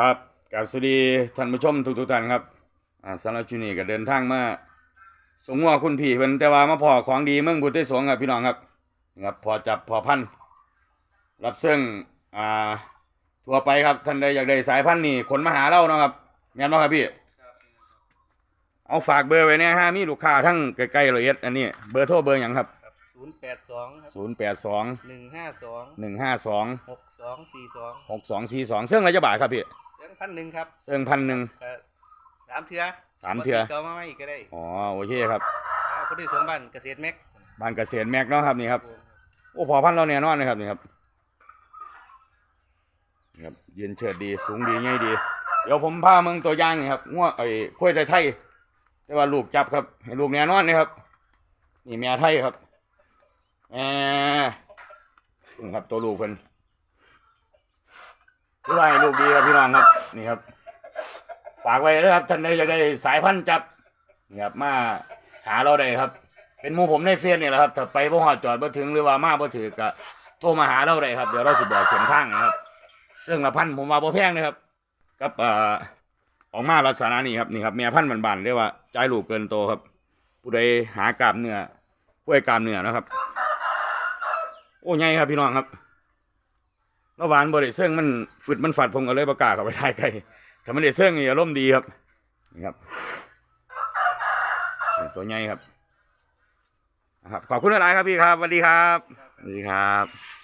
ครับกับสวัสดีท่านผู้ชมทุกทุกๆท่านครับอ่าสำหรับชุนี้ก็เดินทางมาสงงัวคุณพี่เพิ่นแต่ว่ามาพอของดีเมืองพุทธสงฆ์ครับพี่น้องครับนี่ครับพอจับพอพันธุ์รับซึ่งอ่าทั่วไปครับท่านใดอยากได้สายพันธุ์นี่ขนมาหาเราเนาะครับแม่นบ่ครับพี่เอาฝากเบอร์ไว้เนี่ยฮะมีลูกค้าทั้งใกล้ๆละเอียดอันนี้เบอร์โทรเบอร์หยังครับศูนย์แปดสองครับ082หนึ่งห้าสอง152หก สองสี่สอง6242เสื่องระยะบาทครับพี่เรื่องพันหนึ่งครับเสื่องพันหนึ่งก็สามเทือสามเทื่อปกติก็มาไม่อีกก็ได้อ๋อโอเคครับอ่าคนที่สองบ้านเกษตรแม็กบ้านเกษตรแม็กเนาะครับนี่ครับโอ้พอพันธุ์เราเนี่ยนอนเลยครับนี่ครับนี่ครับยืนเฉิดดีสูงดีใหญ่ดี เดี๋ยวผมพาเมืองตัวอย่างนี่ครับง้วไอ้กล้วยไทยไทยแต่ว่าลูกจับครับให้ลูกเนี่ยนอนนี่ครับ นี่แม่ไทยครับแหมนี่ครับตัวลูกเพิ่น คือว่าให้ลูกดีครับพี่น้องครับ นี่ครับ ฝากไว้ด้วครับท่านใดอยากได้สายพันธุ์จับนี่ครับมาหาเราได้ครับ เป็นหมูผมในเฟซนี่แหละครับถ้าไปบ่ฮอดจอดบ่ถึงหรือว่ามาบ่ถือก็โทรมาหาเราได้ครับเดี๋ยวเราสิบอกเส้นทางนะครับ ซึ่งละพันธุ์ผมว่าบ่แพงนะครับกับเอ่อออกมาลักษณะนี้ครับนี่ครับแม่พันธุ์บานๆเรียกว่าใจลูกเกินโตครับ ผู้ใดหากามเนื้อผู้ใดกามเนื้อนะครับ โอ้ใหญ่ครับพี่น้องครับ ระหวานบริเสื่องมันฝึดมันฝัดผมก็เลยประกาศเข้าไปทายไกลถ้ามันได้เสื่องนี่อารมณ์ดีครับนี่ครับ ตัวใหญ่ครับ ครับ ขอบคุณหลายครับพี่ครับสวัสดีครับสวัสดีครับ